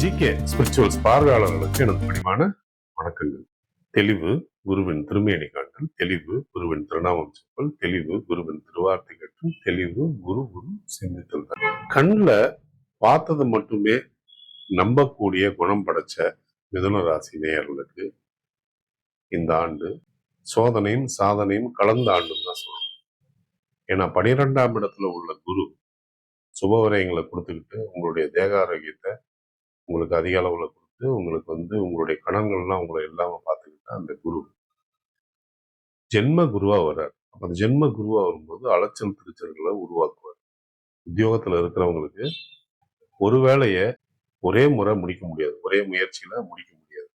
SK spirituals பார்வையாளர்களுக்கு எனது பணிவான வணக்கங்கள். தெளிவு குருவின் திருமேனி காட்டல் தெளிவு குருவின் திருநாமம் சொல் தெளிவு குருவின் திருவார்த்தை கற்றல் தெளிவு குரு குரு சிந்தித்தல். கண்ணில் பார்த்தது மட்டுமே நம்பக்கூடிய குணம் படைச்ச மிதுன ராசி நேயர்களுக்கு இந்த ஆண்டு சோதனையும் சாதனையும் கலந்த ஆண்டுன்னு தான் சொல்லணும். ஏன்னா பனிரெண்டாம் இடத்துல உள்ள குரு சுபவரையங்களை கொடுத்துக்கிட்டு உங்களுடைய தேக ஆரோக்கியத்தை உங்களுக்கு அதிக அளவில் கொடுத்து உங்களுக்கு வந்து உங்களுடைய கணங்கள்லாம் உங்களை இல்லாம பார்த்துக்கிட்டா அந்த குரு. ஜென்ம குருவா வர்றார். அந்த ஜென்ம குருவா வரும்போது அலைச்சல் திருச்சல்களை உருவாக்குவார். உத்தியோகத்துல இருக்கிறவங்களுக்கு ஒரு வேலையை ஒரே முறை முடிக்க முடியாது. ஒரே முயற்சியில முடிக்க முடியாது.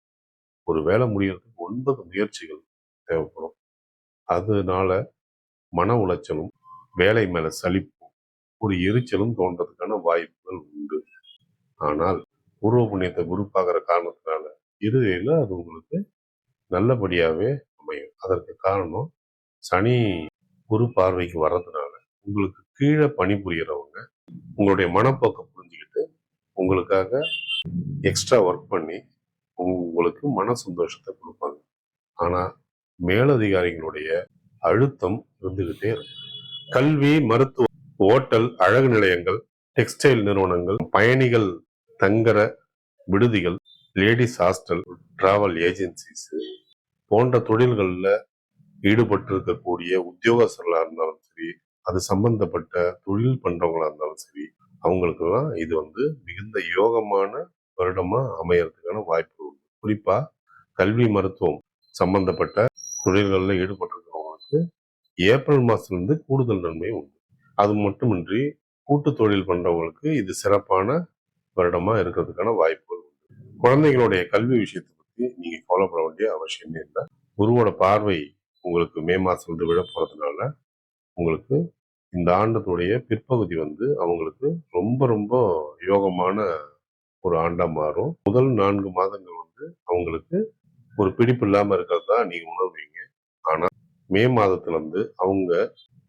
ஒரு வேலை முடியறதுக்கு ஒன்பது முயற்சிகள் தேவைப்படும். அதனால மன உளைச்சலும் வேலை மேலே சலிப்பும் ஒரு எரிச்சலும் தோன்றதுக்கான வாய்ப்புகள் உண்டு. ஆனால் பூர்வ புண்ணியத்தை குரு பார்க்குற காரணத்தினால இறுதியில் அது உங்களுக்கு நல்லபடியாகவே அமையும். அதற்கு காரணம் சனி குரு பார்வைக்கு வர்றதுனால உங்களுக்கு கீழே பணிபுரியறவங்க உங்களுடைய மனப்போக்கை புரிஞ்சுக்கிட்டு உங்களுக்காக எக்ஸ்ட்ரா ஒர்க் பண்ணி உங்களுக்கு மன சந்தோஷத்தை கொடுப்பாங்க. ஆனால் மேலதிகாரிகளுடைய அழுத்தம் இருந்துகிட்டே இருக்கும். கல்வி மருத்துவ ஓட்டல் அழகு நிலையங்கள் டெக்ஸ்டைல் நிறுவனங்கள் பயணிகள் தங்குற விடுதிகள் லேடிஸ் ஹாஸ்டல் டிராவல் ஏஜென்சிஸ் போன்ற தொழில்களில் ஈடுபட்டு இருக்கக்கூடிய இருந்தாலும் சரி அது சம்பந்தப்பட்ட தொழில் பண்றவங்களா இருந்தாலும் சரி அவங்களுக்கெல்லாம் இது வந்து மிகுந்த யோகமான வருடமா அமையறதுக்கான வாய்ப்பு உண்டு. குறிப்பா கல்வி மருத்துவம் சம்பந்தப்பட்ட தொழில்களில் ஈடுபட்டிருக்கிறவங்களுக்கு ஏப்ரல் மாசத்துலேருந்து கூடுதல் நன்மை உண்டு. அது மட்டுமின்றி கூட்டு தொழில் பண்றவங்களுக்கு இது சிறப்பான வருடமா இருக்கிறதுக்கான வாய்ப்புகள் உண்டு. குழந்தைகளுடைய கல்வி விஷயத்தை பத்தி நீங்க கவலைப்பட வேண்டிய அவசியமே இல்லை. குருவோட பார்வை உங்களுக்கு மே மாதம் வந்து விழ போறதுனால உங்களுக்கு இந்த ஆண்டத்துடைய பிற்பகுதி வந்து அவங்களுக்கு ரொம்ப ரொம்ப யோகமான ஒரு ஆண்டா மாறும். முதல் நான்கு மாதங்கள் வந்து அவங்களுக்கு ஒரு பிடிப்பு இல்லாம இருக்கிறது தான் நீங்க உணர்வீங்க. ஆனா மே மாதத்துல இருந்து அவங்க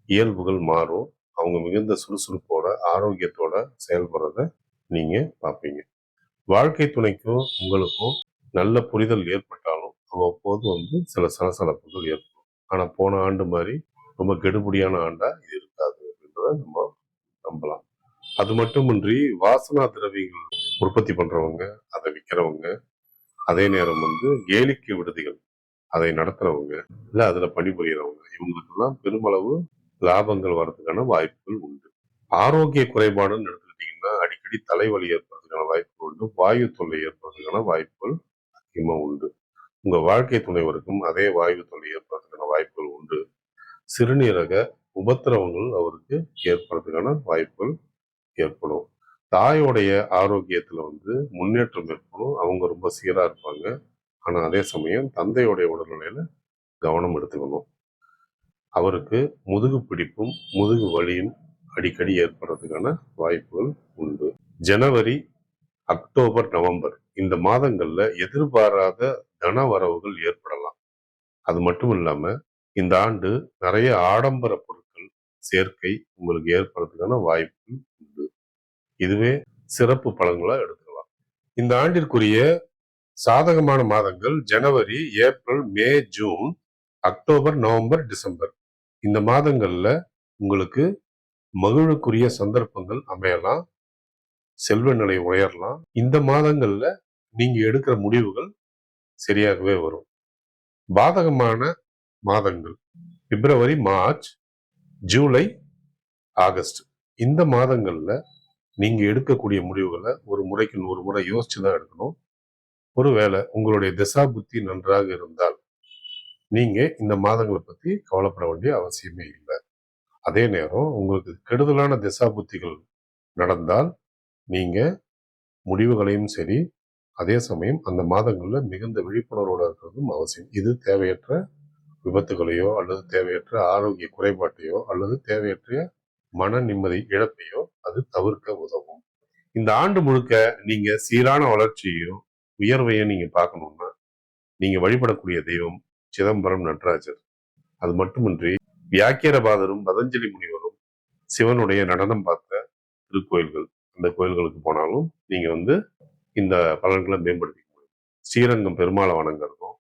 இயல்புகள் மாறும். அவங்க மிகுந்த சுறுசுறுப்போட ஆரோக்கியத்தோட செயல்படுறத நீங்க பார்ப்பீங்க. வாழ்க்கை துணைக்கும் உங்களுக்கும் நல்ல புரிதல் ஏற்பட்டாலும் அவ்வப்போது வந்து சில சலசலப்புகள் ஏற்படும். ஆனா போன ஆண்டு மாதிரி ரொம்ப கெடுபடியான ஆண்டா இது இருக்காது அப்படின்றத நம்ம நம்பலாம். அது மட்டுமின்றி வாசனா திரவியங்கள் உற்பத்தி பண்றவங்க அதை விற்கிறவங்க அதே நேரம் வந்து கேலிக்கு விடுதிகள் அதை நடத்துறவங்க இல்ல அதுல பணிபுரியறவங்க இவங்களுக்கெல்லாம் பெருமளவு லாபங்கள் வர்றதுக்கான வாய்ப்புகள் உண்டு. ஆரோக்கிய குறைபாடுன்னு பார்த்தீங்கன்னா அடிக்கடி தலைவலி ஏற்படுறதுக்கான வாய்ப்புகள் உண்டு. வாயு தொல்லை ஏற்படுறதுக்கான வாய்ப்புகள் அதிகமாக உண்டு. உங்கள் வாழ்க்கை துணைவருக்கும் அதே வாயு தொல்லை ஏற்படுறதுக்கான வாய்ப்புகள் உண்டு. சிறுநீரக உபத்திரவங்கள் அவருக்கு ஏற்படுறதுக்கான வாய்ப்புகள் ஏற்படும். தாயோடைய ஆரோக்கியத்தில் வந்து முன்னேற்றம் ஏற்படும். அவங்க ரொம்ப சீராக இருப்பாங்க. ஆனால் அதே சமயம் தந்தையோடைய உடல்நிலையில கவனம் எடுத்துக்கணும். அவருக்கு முதுகு பிடிப்பும் முதுகு வலியும் அடிக்கடி ஏற்படுறதுக்கான வாய்ப்புகள் உண்டு. ஜனவரி அக்டோபர் நவம்பர் இந்த மாதங்கள்ல எதிர்பாராத தன வரவுகள் ஏற்படலாம். அது மட்டும் இல்லாம இந்த ஆண்டு நிறைய ஆடம்பர பொருட்கள் சேர்க்கை உங்களுக்கு ஏற்படுறதுக்கான வாய்ப்புகள் உண்டு. இதுவே சிறப்பு பலன்களா எடுத்துக்கலாம். இந்த ஆண்டிற்குரிய சாதகமான மாதங்கள் ஜனவரி April May June October November December. இந்த மாதங்கள்ல உங்களுக்கு மகிழுக்குரிய சந்தர்ப்பங்கள் அமையலாம். செல்வ நிலை உயரலாம். இந்த மாதங்கள்ல நீங்க எடுக்கிற முடிவுகள் சரியாகவே வரும். பாதகமான மாதங்கள். பிப்ரவரி மார்ச் ஜூலை ஆகஸ்ட். இந்த மாதங்கள்ல நீங்க எடுக்கக்கூடிய முடிவுகளை ஒரு முறைக்கு நூறு முறை யோசிச்சு தான் எடுக்கணும். ஒருவேளை உங்களுடைய திசா புத்தி நன்றாக இருந்தால் நீங்க இந்த மாதங்களை பத்தி கவலைப்பட வேண்டிய அவசியமே இல்லை. அதே நேரம் உங்களுக்கு கெடுதலான திசா புத்திகள் நடந்தால் நீங்கள் முடிவுகளையும் சரி அதே சமயம் அந்த மாதங்களில் மிகுந்த விழிப்புணர்வோடு இருக்கிறதும் அவசியம். இது தேவையற்ற விபத்துகளையோ அல்லது தேவையற்ற ஆரோக்கிய குறைபாட்டையோ அல்லது தேவையற்ற மன நிம்மதி இழப்பையோ அது தவிர்க்க உதவும். இந்த ஆண்டு முழுக்க நீங்க சீரான வளர்ச்சியையும் உயர்வையும் நீங்க பார்க்கணும்னா நீங்க வழிபடக்கூடிய தெய்வம் சிதம்பரம் நடராஜர். அது மட்டுமின்றி வியாக்கியரபாதரும் பதஞ்சலி முனிவரும் சிவனுடைய நடனம் பார்த்த திருக்கோயில்கள். அந்த கோயில்களுக்கு போனாலும் நீங்க வந்து இந்த பலன்களை மேம்படுத்திக்க முடியும். ஸ்ரீரங்கம் பெருமாளை வணங்குறதும்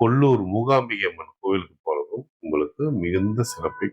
கொல்லூர் மூகாம்பிகை அம்மன் கோயிலுக்கு போறதும் உங்களுக்கு மிகுந்த சிறப்பை